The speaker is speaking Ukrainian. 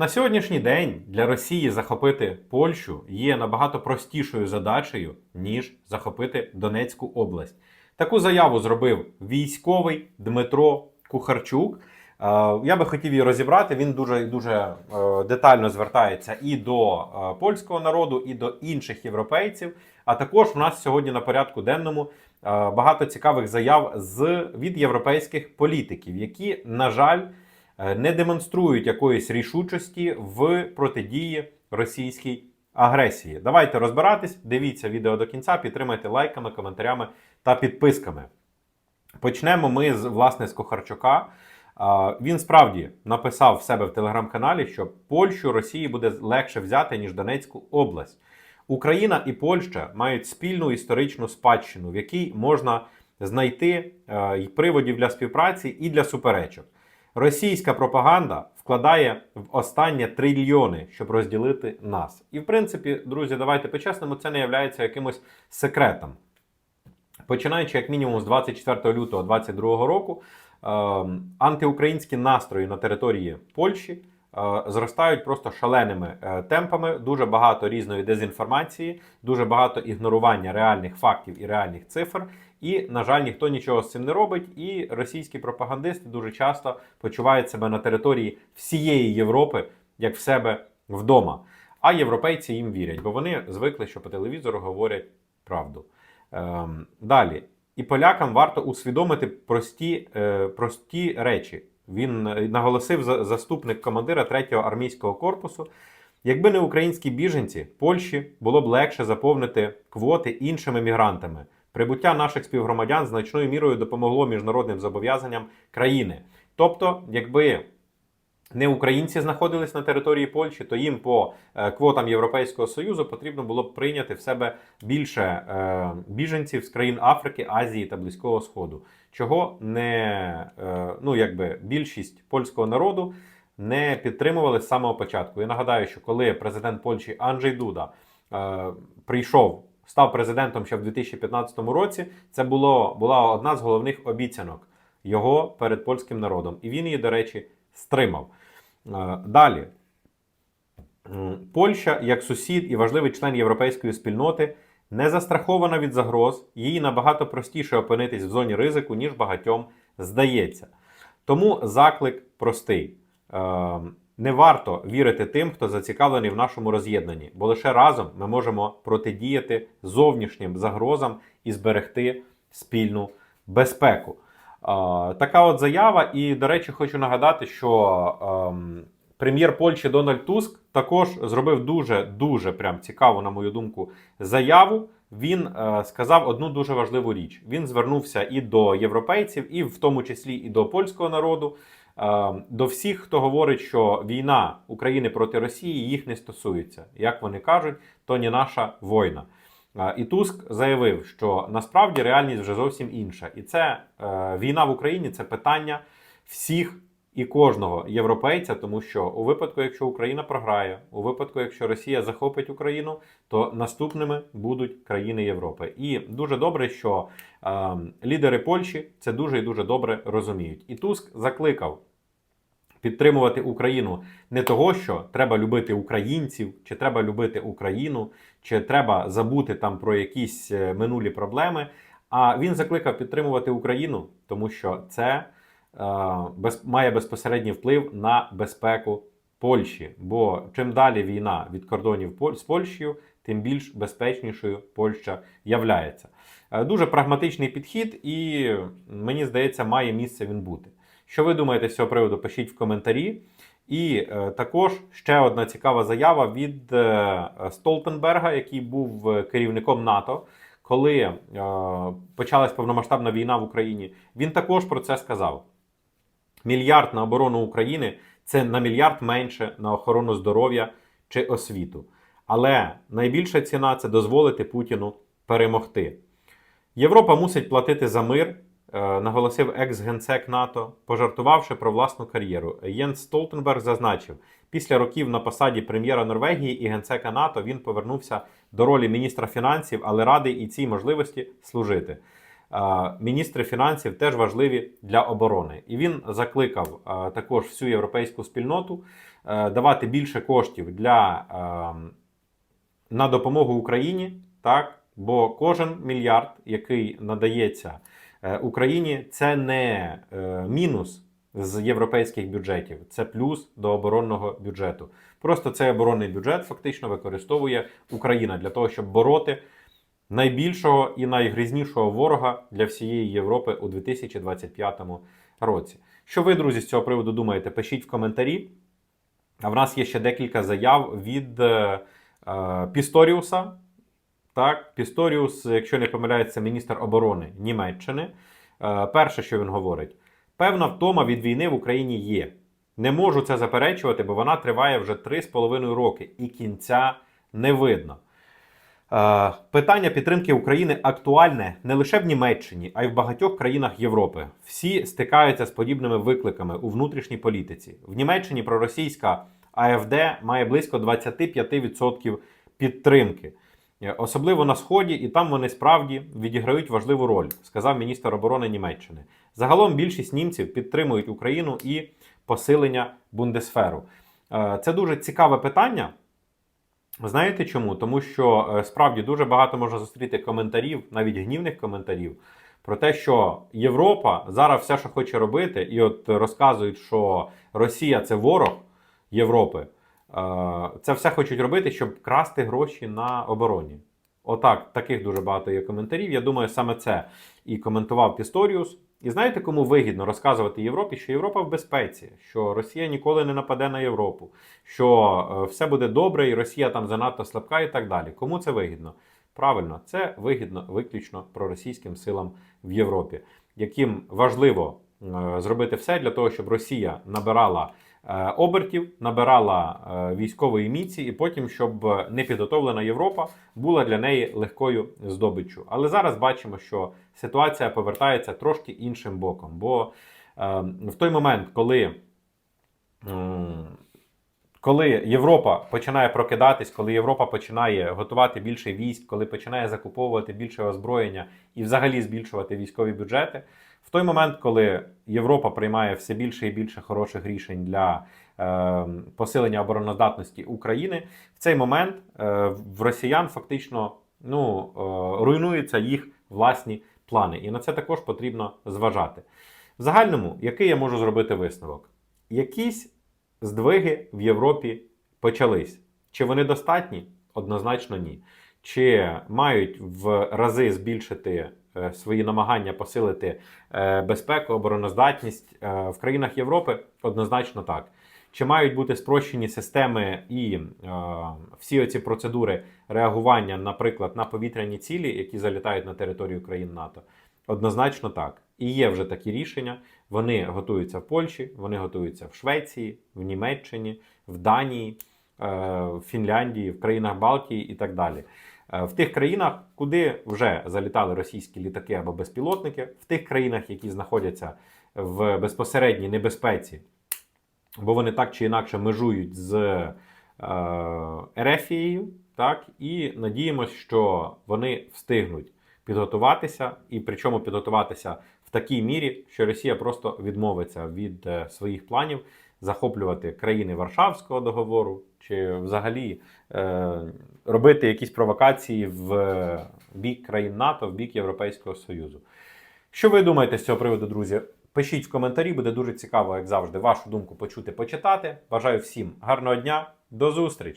На сьогоднішній день для Росії захопити Польщу є набагато простішою задачею, ніж захопити Донецьку область. Таку заяву зробив військовий Дмитро Кухарчук. Е, Я би хотів її розібрати. Він дуже дуже е, детально звертається і до е, польського народу, і до інших європейців. А також у нас сьогодні на порядку денному багато цікавих заяв з від європейських політиків, які, на жаль, не демонструють якоїсь рішучості в протидії російській агресії. Давайте розбиратись. Дивіться відео до кінця, підтримайте лайками, коментарями та підписками. Почнемо ми з власне з Кохарчука. Він справді написав в себе в телеграм-каналі, що Польщу Росії буде легше взяти ніж Донецьку область. Україна і Польща мають спільну історичну спадщину, в якій можна знайти е, й приводів для співпраці і для суперечок. Російська пропаганда вкладає в останнє трильйони, щоб розділити нас. І в принципі, друзі, давайте по-чесному, це не є якимось секретом. Починаючи як мінімум з 24 лютого 2022 року, е, антиукраїнські настрої на території Польщі е, зростають просто шаленими е, темпами. Дуже багато різної дезінформації, дуже багато ігнорування реальних фактів і реальних цифр. І, на жаль, ніхто нічого з цим не робить. І російські пропагандисти дуже часто почувають себе на території всієї Європи як в себе вдома. А європейці їм вірять, бо вони звикли, що по телевізору говорять правду. Ем, далі. І полякам варто усвідомити прості, е, прості речі. Він наголосив за- заступник командира 3-го армійського корпусу. Якби не українські біженці, Польщі було б легше заповнити квоти іншими мігрантами. Прибуття наших співгромадян значною мірою допомогло міжнародним зобов'язанням країни. Тобто, якби не українці знаходились на території Польщі, то їм по е, квотам Європейського Союзу потрібно було б прийняти в себе більше е, біженців з країн Африки, Азії та Близького Сходу, чого не е, ну якби більшість польського народу не підтримували з самого початку. Я нагадаю, що коли президент Польщі Анджей Дуда прийшов, став президентом ще в 2015 році, це було була одна з головних обіцянок його перед польським народом, і він її, до речі, стримав. Е, Далі. Польща, як сусід і важливий член європейської спільноти, не застрахована від загроз, їй набагато простіше опинитись в зоні ризику, ніж багатьом здається. Тому заклик простий. Не варто вірити тим, хто зацікавлений в нашому роз'єднанні, бо лише разом ми можемо протидіяти зовнішнім загрозам і зберегти спільну безпеку. Така от заява. І, до речі, хочу нагадати, що ем, прем'єр Польщі Дональд Туск також зробив дуже дуже прям цікаву, на мою думку, заяву. Він е, сказав одну дуже важливу річ. Він звернувся і до європейців, і в тому числі і до польського народу, до всіх, хто говорить, що війна України проти Росії їх не стосується. Як вони кажуть, то не наша війна. Е, І Туск заявив, що насправді реальність вже зовсім інша. І це е, війна в Україні це питання всіх і кожного європейця, тому що у випадку, якщо Україна програє, у випадку, якщо Росія захопить Україну, то наступними будуть країни Європи. І дуже добре, що е, лідери Польщі це дуже і дуже добре розуміють. І Туск закликав підтримувати Україну не того, що треба любити українців, чи треба любити Україну, чи треба забути там про якісь е, минулі проблеми. А він закликав підтримувати Україну, тому що це без, має безпосередній вплив на безпеку Польщі. Бо чим далі війна від кордонів з Польщею, тим більш безпечнішою Польща являється. Е, Дуже прагматичний підхід, і мені здається, має місце він бути. Що ви думаєте з цього приводу? Пишіть в коментарі. І е, також ще одна цікава заява від е, Столтенберга, який був е, керівником НАТО, коли е, почалась повномасштабна війна в Україні. Він також про це сказав: мільярд на оборону України це на мільярд менше на охорону здоров'я чи освіту. Але найбільша ціна це дозволити Путіну перемогти. Європа мусить платити за мир, е, наголосив екс-генсек НАТО, пожартувавши про власну кар'єру. Єнс Столтенберг зазначив, після років на посаді прем'єра Норвегії і генсека НАТО він повернувся до ролі міністра фінансів, але радий і цій можливості служити. Міністри фінансів теж важливі для оборони, і він закликав також всю європейську спільноту е, давати більше коштів для, е, на допомогу Україні, так? бо кожен мільярд, який надається е, Україні, це не мінус з європейських бюджетів, це плюс до оборонного бюджету. Просто цей оборонний бюджет фактично використовує Україна для того, щоб бороти найбільшого і найгрізнішого ворога для всієї Європи у 2025 році. Що ви, друзі, з цього приводу думаєте? Пишіть в коментарі. А в нас є ще декілька заяв від е, е, Пісторіуса. Так, Пісторіус, якщо не помиляється, міністр оборони Німеччини. Е, перше, що він говорить, певна втома від війни в Україні є. Не можу це заперечувати, бо вона триває вже 3,5 роки і кінця не видно. Е, Питання підтримки України актуальне не лише в Німеччині, а й в багатьох країнах Європи. Всі стикаються з подібними викликами у внутрішній політиці. В Німеччині проросійська АФД має близько 25% підтримки, Е, особливо на сході, і там вони справді відіграють важливу роль, сказав міністр оборони Німеччини. Загалом більшість німців підтримують Україну і посилення Бундесферу. Е, Це дуже цікаве питання. Знаєте чому? Тому що е, справді дуже багато можна зустріти коментарів, навіть гнівних коментарів, про те, що Європа зараз все, що хоче робити, і от розказують, що Росія це ворог Європи. Е, Це все хочуть робити, щоб красти гроші на обороні. Отак, таких дуже багато є коментарів. Я думаю, саме це і коментував Пісторіус. І знаєте, кому вигідно розказувати Європі, що Європа в безпеці, що Росія ніколи не нападе на Європу, що е, все буде добре, і Росія там занадто слабка, і так далі. Кому це вигідно? Правильно, це вигідно виключно проросійським силам в Європі, яким важливо е, зробити все для того, щоб Росія набирала обертів, набирала е, військової міці, і потім, щоб непідготовлена Європа була для неї легкою здобиччю. Але зараз бачимо, що ситуація повертається трошки іншим боком. Бо е, в той момент, коли коли Європа починає прокидатись, коли Європа починає готувати більше військ, коли починає закуповувати більше озброєння і взагалі збільшувати військові бюджети, в той момент, коли Європа приймає все більше і більше хороших рішень для е, посилення обороноздатності України, в цей момент е, в росіян фактично ну, е, руйнуються їх власні плани. І на це також потрібно зважати. В загальному, який я можу зробити висновок? Якісь здвиги в Європі почались. Чи вони достатні? Однозначно ні. Чи мають в рази збільшити е, свої намагання посилити е, безпеку, обороноздатність е, в країнах Європи? Однозначно так. Чи мають бути спрощені системи і е, всі оці процедури реагування, наприклад, на повітряні цілі, які залітають на територію країн НАТО? Однозначно так. І є вже такі рішення. Вони готуються в Польщі, вони готуються в Швеції, в Німеччині, в Данії, е, в Фінляндії, в країнах Балтії і так далі. Е, В тих країнах, куди вже залітали російські літаки або безпілотники, в тих країнах, які знаходяться в безпосередній небезпеці, бо вони так чи інакше межують з е, Ерефією, так, і надіємося, що вони встигнуть підготуватися, і причому підготуватися в такій мірі, що Росія просто відмовиться від е, своїх планів захоплювати країни Варшавського договору, чи взагалі е, робити якісь провокації в бік країн НАТО, в бік Європейського Союзу. Що ви думаєте з цього приводу, друзі? Пишіть в коментарі, буде дуже цікаво, як завжди, вашу думку почути, почитати. Бажаю всім гарного дня, до зустрічі!